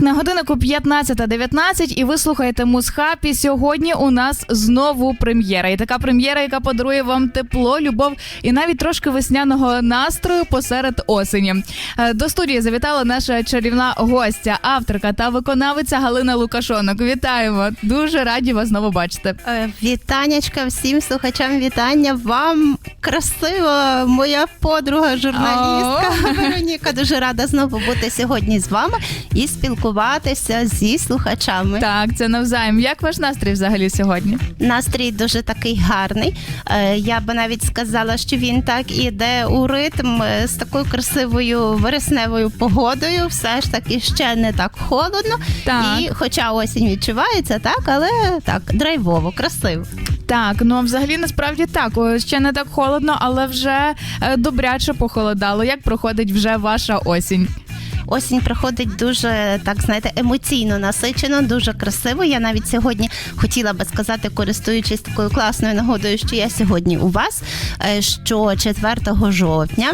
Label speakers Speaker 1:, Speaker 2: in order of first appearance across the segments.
Speaker 1: Так, на годиннику 15.19 і ви слухаєте Мусхапі. Сьогодні у нас знову прем'єра. І така прем'єра, яка подарує вам тепло, любов і навіть трошки весняного настрою посеред осені. Е, До студії завітала наша чарівна гостя, авторка та виконавиця Галина Лукашонок. Вітаємо! Дуже раді вас знову бачити.
Speaker 2: Е, Вітанечка всім слухачам вітання. Вам красива моя подруга, журналістка Вероніка. Дуже рада знову бути сьогодні з вами і спілкуватися зі слухачами.
Speaker 1: Так, це навзаєм. Як ваш настрій взагалі сьогодні?
Speaker 2: Настрій дуже такий гарний. Е, Я би навіть сказала, що він так іде у ритм е, з такою красивою вересневою погодою. Все ж таки ще не так холодно.
Speaker 1: Так.
Speaker 2: І хоча осінь відчувається, так, але так, драйвово, красиво.
Speaker 1: Так, ну а взагалі насправді так. О, Ще не так холодно, але вже е, добряче похолодало. Як проходить вже ваша осінь?
Speaker 2: Осінь проходить дуже так, знаєте, емоційно насичено, дуже красиво. Я навіть сьогодні хотіла би сказати, користуючись такою класною нагодою, що я сьогодні у вас. е, Що 4 жовтня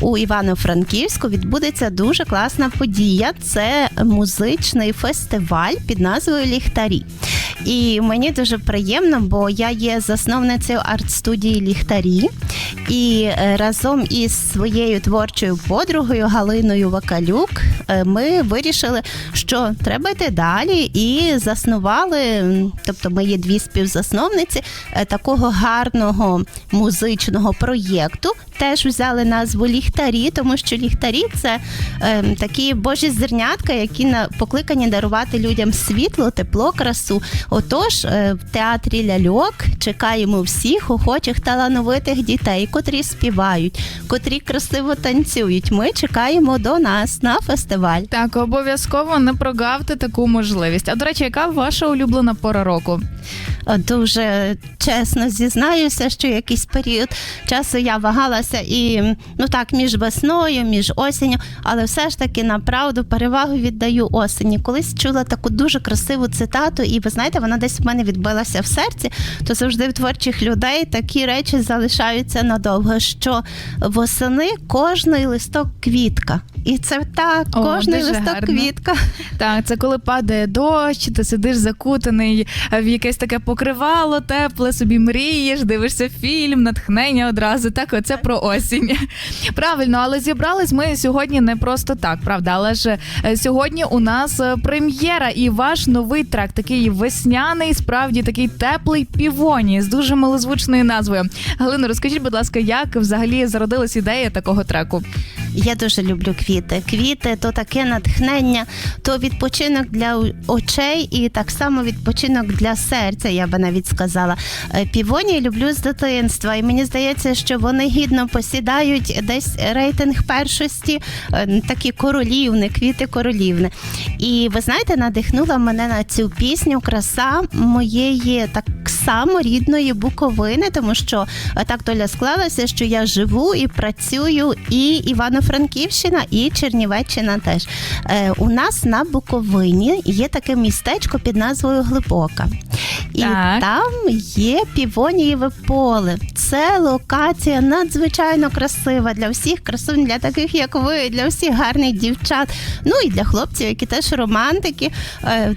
Speaker 2: у Івано-Франківську відбудеться дуже класна подія. Це музичний фестиваль під назвою Ліхтарі. І мені дуже приємно, бо я є засновницею арт-студії Ліхтарі. І е, разом із своєю творчою подругою Галиною Вакалюк е, ми вирішили, що треба йти далі, і заснували. Тобто, ми є дві співзасновниці е, такого гарного музичного проєкту. Теж взяли назву ліхтарі, тому що ліхтарі це е, такі божі зернятка, які на покликані дарувати людям світло, тепло, красу. Отож, е, в театрі ляльок чекаємо всіх охочих талановитих дітей, котрі співають, котрі красиво танцюють. Ми чекаємо до нас на фестиваль.
Speaker 1: Так, обов'язково не прогавте таку можливість. А до речі, яка ваша улюблена пора року?
Speaker 2: Е, Дуже чесно зізнаюся, що якийсь період часу я вагалася і ну так між весною, між осінню, але все ж таки направду перевагу віддаю осені. Колись чула таку дуже красиву цитату, і ви знаєте, вона десь в мене відбилася в серці. То завжди в творчих людей такі речі залишаються надовго. Що восени кожний листок квітка, і це так,
Speaker 1: О,
Speaker 2: кожний листок
Speaker 1: гарно.
Speaker 2: квітка.
Speaker 1: Так, це коли падає дощ, ти сидиш закутаний в якесь таке покривало, тепле, собі мрієш, дивишся фільм, натхнення одразу. Так, оце про осінь. Правильно, але зібрались ми сьогодні не просто так, правда. Але ж е, сьогодні у нас е, прем'єра і ваш новий трек, такий весняний, справді такий теплий півоні з дуже милозвучною назвою. Галина, розкажіть, будь ласка, як взагалі зародилась ідея такого треку?
Speaker 2: Я дуже люблю квіти. Квіти то таке натхнення, то відпочинок для очей і так само відпочинок для серця, я би навіть сказала. Е, Півонії люблю з дитинства, і мені здається, що вони гідно посідають десь рейтинг першості, е, такі королівни, квіти королівни. І ви знаєте, надихнула мене на цю пісню краса моєї так само рідної Буковини, тому що е, так доля склалася, що я живу і працюю і Івано-Франківщина, і Чернівеччина теж. Е, у нас на Буковині є таке містечко під назвою Глибока. І
Speaker 1: Так.
Speaker 2: там є півонієве поле. Це локація надзвичайно красива для всіх красунь, для таких як ви, для всіх гарних дівчат. Ну і для хлопців, які теж романтики. Е,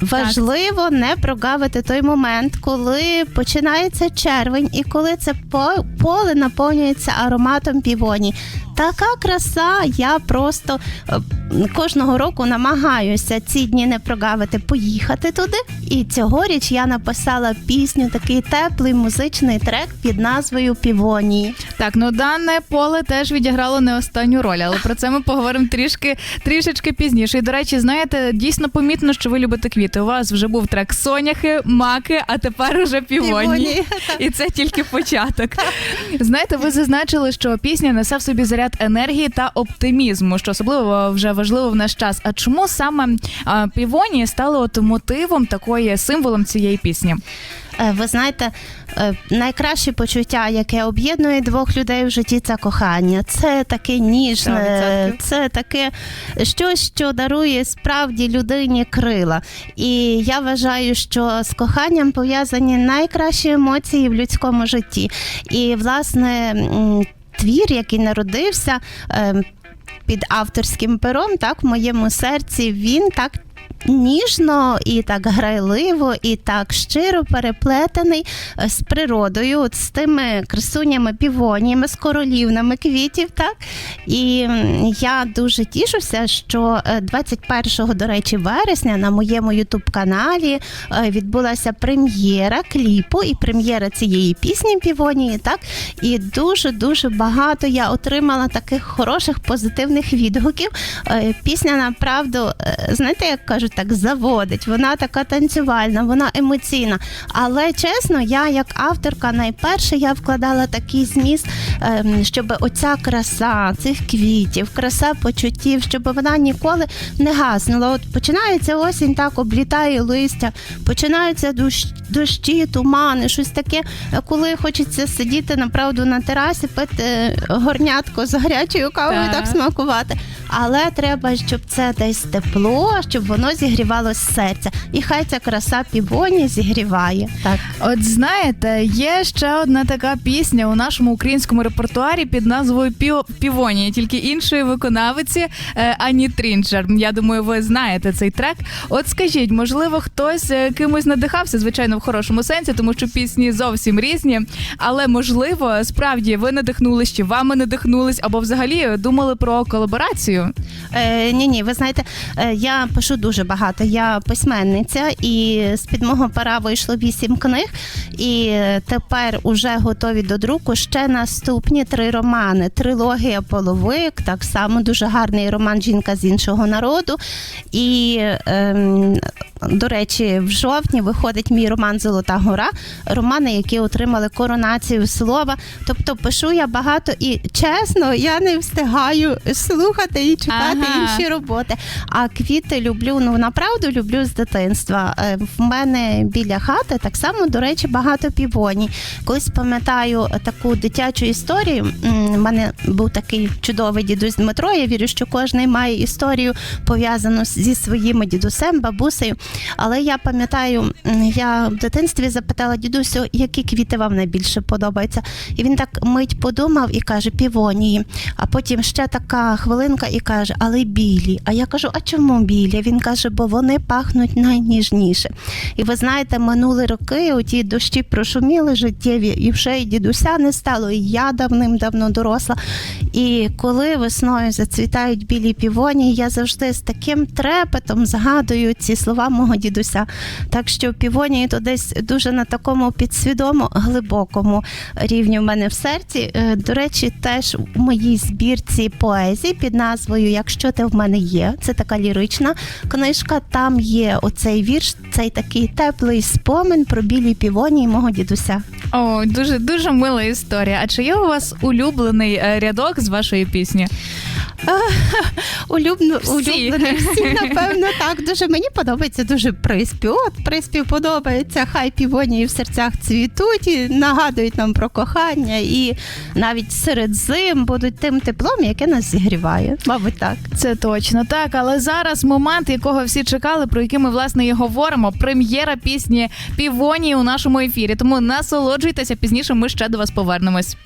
Speaker 2: Важливо не прогавити той момент, коли починається червень, і коли це поле наповнюється ароматом півоні. Така краса, я просто е, кожного року намагаюся ці дні не прогавити, поїхати туди. І цьогоріч я написала пісню, такий теплий музичний трек під назвою Півонії.
Speaker 1: Так, ну дане поле теж відіграло не останню роль, але про це ми поговоримо трішки трішечки пізніше. І до речі, знаєте, дійсно помітно, що ви любите квіти. У вас вже був трек соняхи, маки, а тепер уже півоні.
Speaker 2: півоні.
Speaker 1: І це тільки початок. Знаєте, ви зазначили, що пісня несе в собі заряд енергії та оптимізму, що особливо вже важливо в наш час. А чому саме а, півоні стали от мотивом такої символом цієї пісні?
Speaker 2: Е, Ви знаєте, е, найкраще почуття, яке об'єднує двох людей в житті, це кохання. Це таке ніжне, це таке щось, що дарує справді людині крила. І я вважаю, що з коханням пов'язані найкращі емоції в людському житті. І, власне, твір, який народився. е, під авторським пером, так в моєму серці він так. Ніжно і так грайливо, і так щиро переплетений е, з природою, з тими красунями, півоніями, з королівнами квітів. Так? І я дуже тішуся, що е, 21 до речі, вересня на моєму ютуб-каналі е, відбулася прем'єра кліпу і прем'єра цієї пісні Півонії. Так? І дуже дуже багато я отримала таких хороших позитивних відгуків. Е, Пісня направду, е, знаєте, як кажуть, так заводить. Вона така танцювальна, вона емоційна. Але чесно, я як авторка найперше я вкладала такий зміст, ем, щоб оця краса цих квітів, краса почуттів, щоб вона ніколи не гаснула. От починається осінь, так облітає листя, починаються дощі, тумани, щось таке, коли хочеться сидіти направду на терасі, пити е, горнятко з гарячою кавою,
Speaker 1: Так.
Speaker 2: так смакувати. Але треба, щоб це десь тепло, щоб воно зігрівало з серця. І хай ця краса півоні зігріває. Так.
Speaker 1: От знаєте, є ще одна така пісня у нашому українському репертуарі під назвою Півонія, тільки іншої виконавиці е, Ані Трінчер. Я думаю, ви знаєте цей трек. От скажіть, можливо, хтось е, кимось надихався, звичайно, в хорошому сенсі, тому що пісні зовсім різні. Але можливо, справді ви надихнулись, чи вами надихнулись, або взагалі думали про колаборацію.
Speaker 2: Е, ні, ні, ви знаєте, е, я пишу дуже багато. Я письменниця, і з під мого пера вийшло вісім книг. І тепер уже готові до друку ще наступні три романи. Трилогія Половик, так само дуже гарний роман Жінка з іншого народу. І ем, до речі, в жовтні виходить мій роман Золота гора, романи, які отримали коронацію слова. Тобто пишу я багато і чесно, я не встигаю слухати і читати
Speaker 1: Ага.
Speaker 2: інші роботи. А квіти люблю, ну направду люблю з дитинства. Е, В мене біля хати так само, до речі, багато півоній. Колись пам'ятаю таку дитячу історію. У мене був такий чудовий дідусь Дмитро. Я вірю, що кожен має історію пов'язану зі своїм дідусем, бабусею. Але я пам'ятаю, я в дитинстві запитала дідусю, які квіти вам найбільше подобаються. І він так мить подумав і каже: півонії. А потім ще така хвилинка і каже, але білі. А я кажу, а чому білі? Він каже, бо вони пахнуть найніжніше. І ви знаєте, минули роки, оті дощі прошуміли життєві, і вже і дідуся не стало, і я давним-давно доросла. І коли весною зацвітають білі півонії, я завжди з таким трепетом згадую ці слова мого дідуся. Так що півонії то десь дуже на такому підсвідомо глибокому рівні в мене в серці. Е, До речі, теж у моїй збірці поезії під назвою Якщо ти в мене є, це така лірична книжка. Там є оцей вірш, цей такий теплий спомин про білі півонії мого дідуся.
Speaker 1: О, дуже дуже мила історія. А чи є у вас улюблений е, рядок з вашої пісні?
Speaker 2: Улюбно,
Speaker 1: Всі.
Speaker 2: всі, напевно, так. Дуже мені подобається дуже приспів. От приспів подобається. Хай півонії в серцях цвітуть і нагадують нам про кохання, і навіть серед зим будуть тим теплом, яке нас зігріває. Мабуть, так.
Speaker 1: Це точно так, але зараз момент, якого всі чекали, про який ми власне і говоримо. Прем'єра пісні Півонії у нашому ефірі. Тому насолоджуйтеся пізніше. Ми ще до вас повернемось.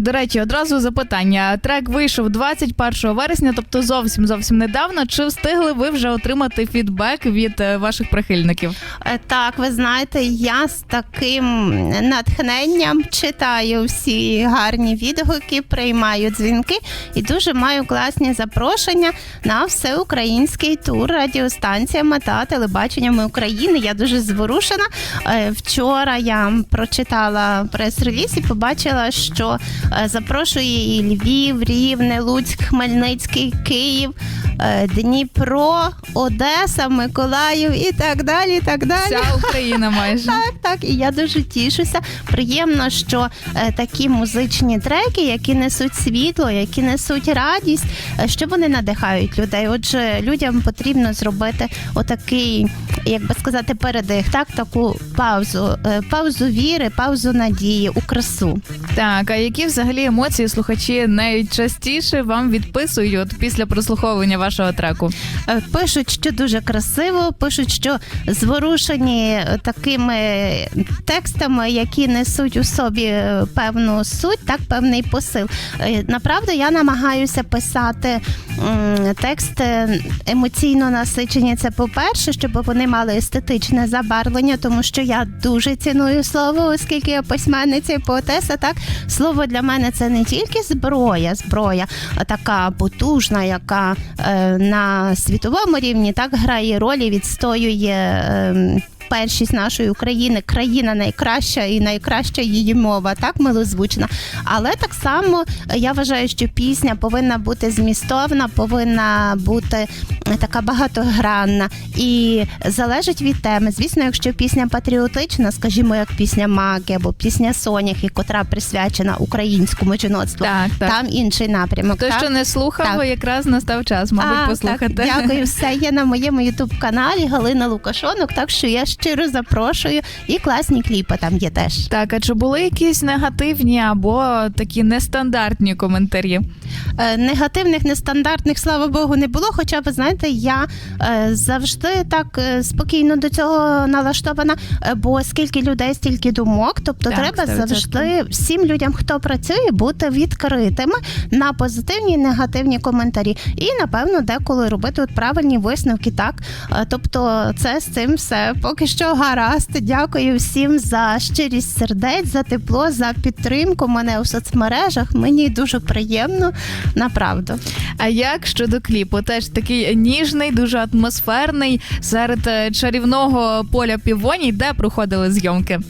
Speaker 1: Так, до речі, одразу запитання. Трек вийшов 21 вересня, тобто зовсім зовсім недавно. Чи встигли ви вже отримати фідбек від е, ваших прихильників?
Speaker 2: Е, Так, ви знаєте, я з таким натхненням читаю всі гарні відгуки, приймаю дзвінки і дуже маю класні запрошення на всеукраїнський тур радіостанціями та телебаченнями України. Я дуже зворушена. Е, Вчора я прочитала прес-реліз і побачила, що запрошує і Львів, Рівне, Луцьк, Хмельницький, Київ, е, Дніпро, Одеса, Миколаїв і так далі. І так далі.
Speaker 1: Вся Україна майже.
Speaker 2: Так, так, і я дуже тішуся. Приємно, що е, такі музичні треки, які несуть світло, які несуть радість, е, що вони надихають людей. Отже, людям потрібно зробити отакий, як би сказати, передих, так, таку паузу, е, паузу віри, паузу надії у красу.
Speaker 1: Так, а які взагалі емоції слухачі найчастіше вам відписують після прослуховування вашого треку?
Speaker 2: Е, Пишуть, що дуже красиво, пишуть, що зворушені такими текстами, які несуть у собі е, певну суть, так певний посил. Е, Направду я намагаюся писати тексти емоційно насичені. Це по-перше, щоб вони мали естетичне забарвлення, тому що я дуже ціную слово, оскільки я письменниця і поетеса. Так слово для мене це не тільки зброя, зброя, така потужна, яка е, на світовому рівні так грає ролі, відстоює. ем, Першість нашої України, країна найкраща і найкраща її мова, так милозвучна. Але так само я вважаю, що пісня повинна бути змістовна, повинна бути така багатогранна і залежить від теми. Звісно, якщо пісня патріотична, скажімо, як пісня Маки або пісня Соняхи, котра присвячена українському жіноцтву,
Speaker 1: Так, так.
Speaker 2: там інший напрямок.
Speaker 1: Хто
Speaker 2: так?
Speaker 1: що не слухав,
Speaker 2: Так.
Speaker 1: якраз настав час, мабуть,
Speaker 2: А,
Speaker 1: послухати.
Speaker 2: Так, дякую, все є на моєму ютуб каналі Галина Лукашонок. Так що я щиро запрошую, і класні кліпи там є теж.
Speaker 1: Так, а чи були якісь негативні або такі нестандартні коментарі?
Speaker 2: Е, негативних, нестандартних, слава Богу, не було. Хоча, ви знаєте, я е, завжди так е, спокійно до цього налаштована, е, бо скільки людей, стільки думок. Тобто,
Speaker 1: Так,
Speaker 2: треба
Speaker 1: 100%.
Speaker 2: завжди всім людям, хто працює, бути відкритими на позитивні і негативні коментарі. І напевно деколи робити от правильні висновки. Так, Е, тобто, це з цим все поки що гаразд. Дякую всім за щирість сердець, за тепло, за підтримку мене у соцмережах. Мені дуже приємно, направду.
Speaker 1: А як щодо кліпу? Теж такий ніжний, дуже атмосферний серед е, чарівного поля півоній, де проходили зйомки.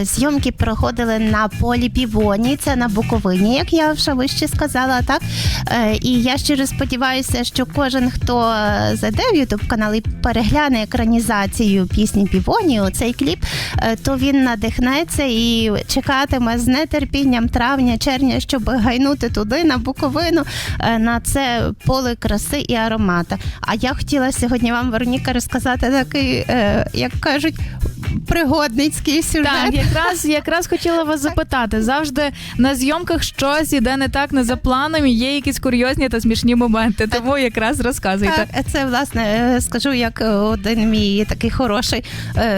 Speaker 2: Е, Зйомки проходили на полі Півоні, це на Буковині, як я вже вище сказала, так. Е, І я щиро сподіваюся, що кожен, хто зайде в Ютуб канал і перегляне екранізацію пісні Півоні, оцей кліп, е, то він надихнеться і чекатиме з нетерпінням травня, червня, щоб гайнути туди на Буковину е, на це поле краси і аромата. А я хотіла сьогодні вам, Вероніка, розказати такий, е, як кажуть, пригодницький сюжет.
Speaker 1: Так, якраз якраз хотіла вас запитати. Завжди на зйомках щось іде не так, не за планом, і є якісь курйозні та смішні моменти. Тому якраз розказуйте.
Speaker 2: Так, це власне скажу, як один мій такий хороший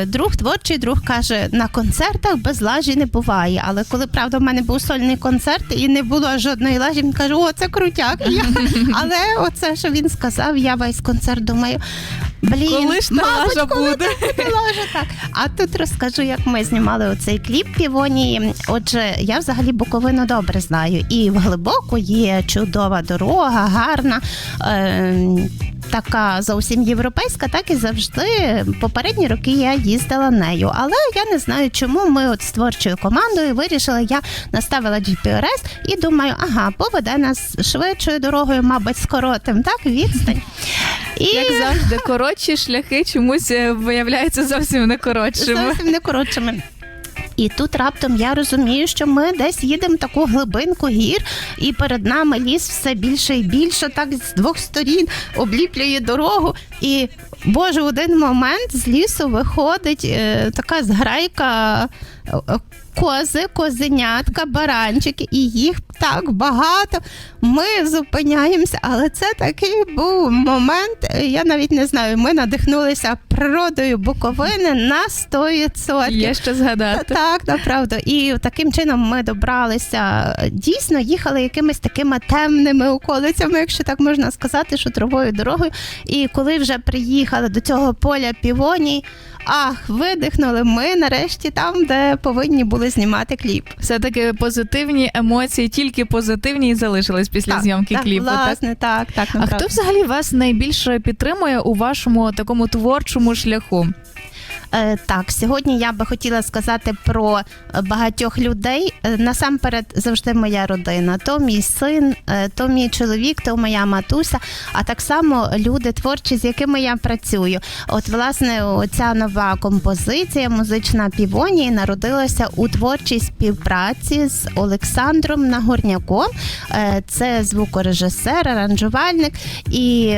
Speaker 2: друг, творчий друг каже: на концертах без лажі не буває. Але коли правда в мене був сольний концерт і не було жодної лажі, він каже: О, це крутяк. Я, але оце, що він сказав, я весь концерт думаю. Блін,
Speaker 1: Коли ж та
Speaker 2: мабуть,
Speaker 1: лажа
Speaker 2: коли
Speaker 1: буде?
Speaker 2: та лажа, так. А тут розкажу, як ми знімали оцей кліп Півонії. Отже, я взагалі Буковину добре знаю. І в глибоку є чудова дорога, гарна. Е- Така зовсім європейська, так і завжди попередні роки я їздила нею. Але я не знаю, чому ми от з творчою командою вирішили, я наставила GPRS і думаю, ага, поведе нас швидшою дорогою, мабуть, скоротим, так, відстань. І
Speaker 1: Як завжди, коротші шляхи чомусь е, виявляються зовсім не коротшими.
Speaker 2: Зовсім не коротшими. І тут раптом я розумію, що ми десь їдемо таку глибинку гір, і перед нами ліс все більше і більше, так з двох сторін обліплює дорогу. І боже, в один момент з лісу виходить е, така зграйка е, е, кози, козенятка, баранчики, і їх так багато. Ми зупиняємося, але це такий був момент. е, Я навіть не знаю. Ми надихнулися природою Буковини на 100%.
Speaker 1: Є що згадати.
Speaker 2: Так, направду. І таким чином ми добралися. Дійсно, їхали якимись такими темними околицями, якщо так можна сказати, шутровою дорогою. І коли вже приїхали до цього поля півоній, ах, видихнули. Ми нарешті там, де повинні були знімати кліп.
Speaker 1: Все-таки позитивні емоції, тільки позитивні і залишились після
Speaker 2: Так,
Speaker 1: зйомки
Speaker 2: так,
Speaker 1: кліпу. Так?
Speaker 2: Власне, так, так,
Speaker 1: А хто взагалі вас найбільше підтримує у вашому такому творчому шляху?
Speaker 2: Е, Так, сьогодні я би хотіла сказати про багатьох людей. Е, Насамперед, завжди моя родина. То мій син, е, то мій чоловік, то моя матуся, а так само люди творчі, з якими я працюю. От, власне, ця нова композиція музична півонії народилася у творчій співпраці з Олександром Нагорняком. Це звукорежисер, аранжувальник і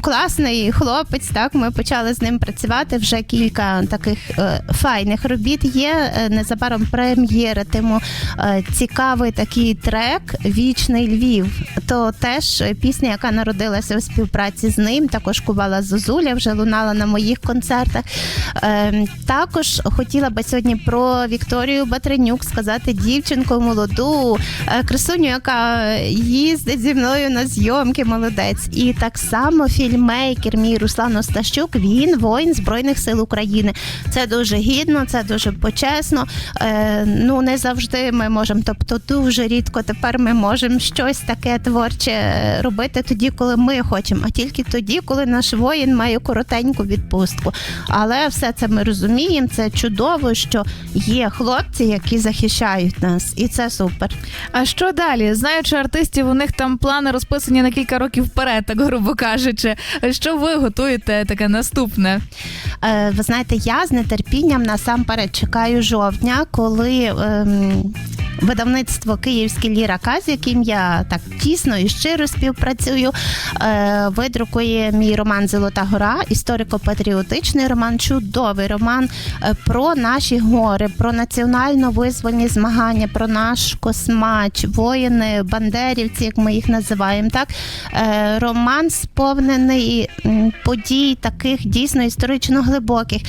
Speaker 2: класний хлопець. Так, ми почали з ним працювати вже кілька таких е, файних робіт. Є Е, незабаром прем'єритиму е, цікавий такий трек Вічний Львів. То теж пісня, яка народилася у співпраці з ним. Також кувала Зозуля, вже лунала на моїх концертах. Також хотіла би сьогодні про Вікторію Батренюк сказати дівчинку молоду, красуню, яка їздить зі мною на зйомки, молодець. І так само фільмейкер мій Руслан Остащук, він воїн Збройних сил України. Це дуже гідно, це дуже почесно. Е, ну не завжди ми можемо, тобто дуже рідко тепер ми можемо щось таке творче робити тоді, коли ми хочемо, а тільки тоді, коли наш воїн має коротеньку відпустку. Але все це ми розуміємо. Це чудово, що є хлопці, які захищають нас, і це супер.
Speaker 1: А що далі? Знаючи артистів, у них там плани розписані на кілька років вперед, так грубо кажучи. Що ви готуєте таке наступне?
Speaker 2: Е, ви знаєте, я з нетерпінням насамперед чекаю жовтня, коли ем, видавництво Київський лірака, з яким я так тісно і щиро співпрацюю, е, видрукує мій роман Золота гора, історико-патріотичний роман, чудовий роман е, про наші гори, про національно-визвольні змагання, про наш космач, воїни, бандерівці, як ми їх називаємо. Так Е, роман сповнений подій таких дійсно історично глибоких.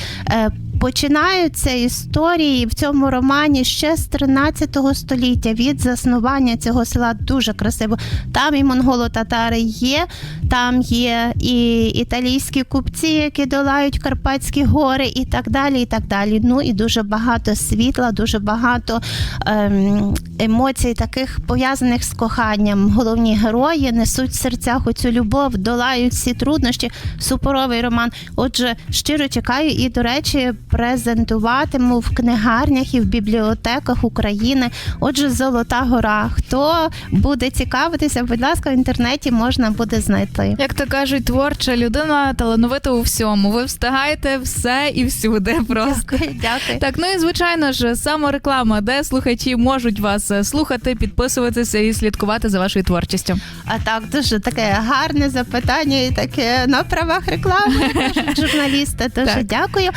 Speaker 2: Починаються історії в цьому романі ще з 13 століття від заснування цього села дуже красиво. Там і монголо-татари є, там є і італійські купці, які долають Карпатські гори, і так далі. І так далі. Ну і дуже багато світла, дуже багато ем, емоцій, таких пов'язаних з коханням. Головні герої несуть в серцях оцю любов, долають всі труднощі. Суперовий роман. Отже, щиро чекаю, і до речі, презентуватиму в книгарнях і в бібліотеках України. Отже, Золота Гора. Хто буде цікавитися, будь ласка, в інтернеті можна буде знайти.
Speaker 1: Як то кажуть, творча людина талановита у всьому. Ви встигаєте все і всюди просто.
Speaker 2: Дякую, дякую.
Speaker 1: Так, ну і звичайно ж, самореклама, де слухачі можуть вас е, слухати, підписуватися і слідкувати за вашою творчістю.
Speaker 2: А так, дуже таке гарне запитання і таке на правах реклами. кажуть Журналісти, дуже
Speaker 1: Так.
Speaker 2: дякую.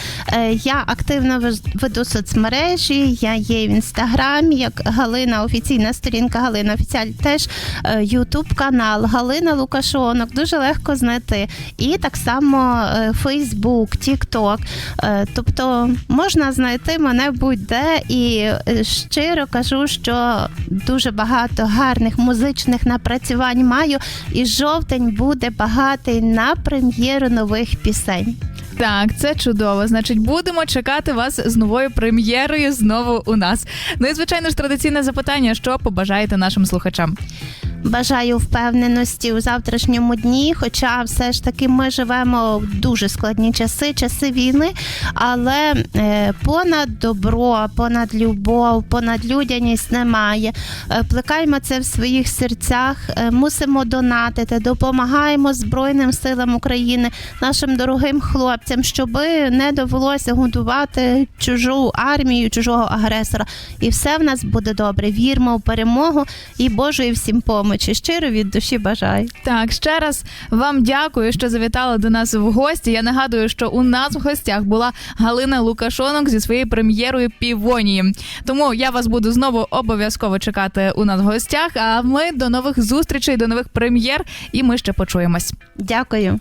Speaker 2: Я активно веду соцмережі. Я є в інстаграмі, як Галина, офіційна сторінка Галина Офіціаль, теж е, Ютуб канал Галина Лукашонок. Дуже легко знайти. І так само е, Фейсбук, Тікток. Е, Тобто можна знайти мене будь-де і щиро кажу, що дуже багато гарних музичних напрацювань маю, і жовтень буде багатий на прем'єру нових пісень.
Speaker 1: Так, це чудово. Значить, будемо чекати вас з новою прем'єрою знову у нас. Ну і звичайно ж традиційне запитання: що побажаєте нашим слухачам?
Speaker 2: Бажаю впевненості у завтрашньому дні. Хоча все ж таки ми живемо в дуже складні часи, часи війни. Але е, понад добро, понад любов, понад людяність немає. Е, плекаємо це в своїх серцях, е, мусимо донатити, допомагаємо Збройним силам України, нашим дорогим хлопцям, щоб не довелося годувати чужу армію, чужого агресора. І все в нас буде добре. Вірмо в перемогу і Божої всім помочі. Щиро від душі бажаю.
Speaker 1: Так, ще раз вам дякую, що завітали до нас в гості. Я нагадую, що у нас в гостях була Галина Лукашонок зі своєю прем'єрою Півонії. Тому я вас буду знову обов'язково чекати у нас в гостях. А ми до нових зустрічей, до нових прем'єр, і ми ще почуємось.
Speaker 2: Дякую.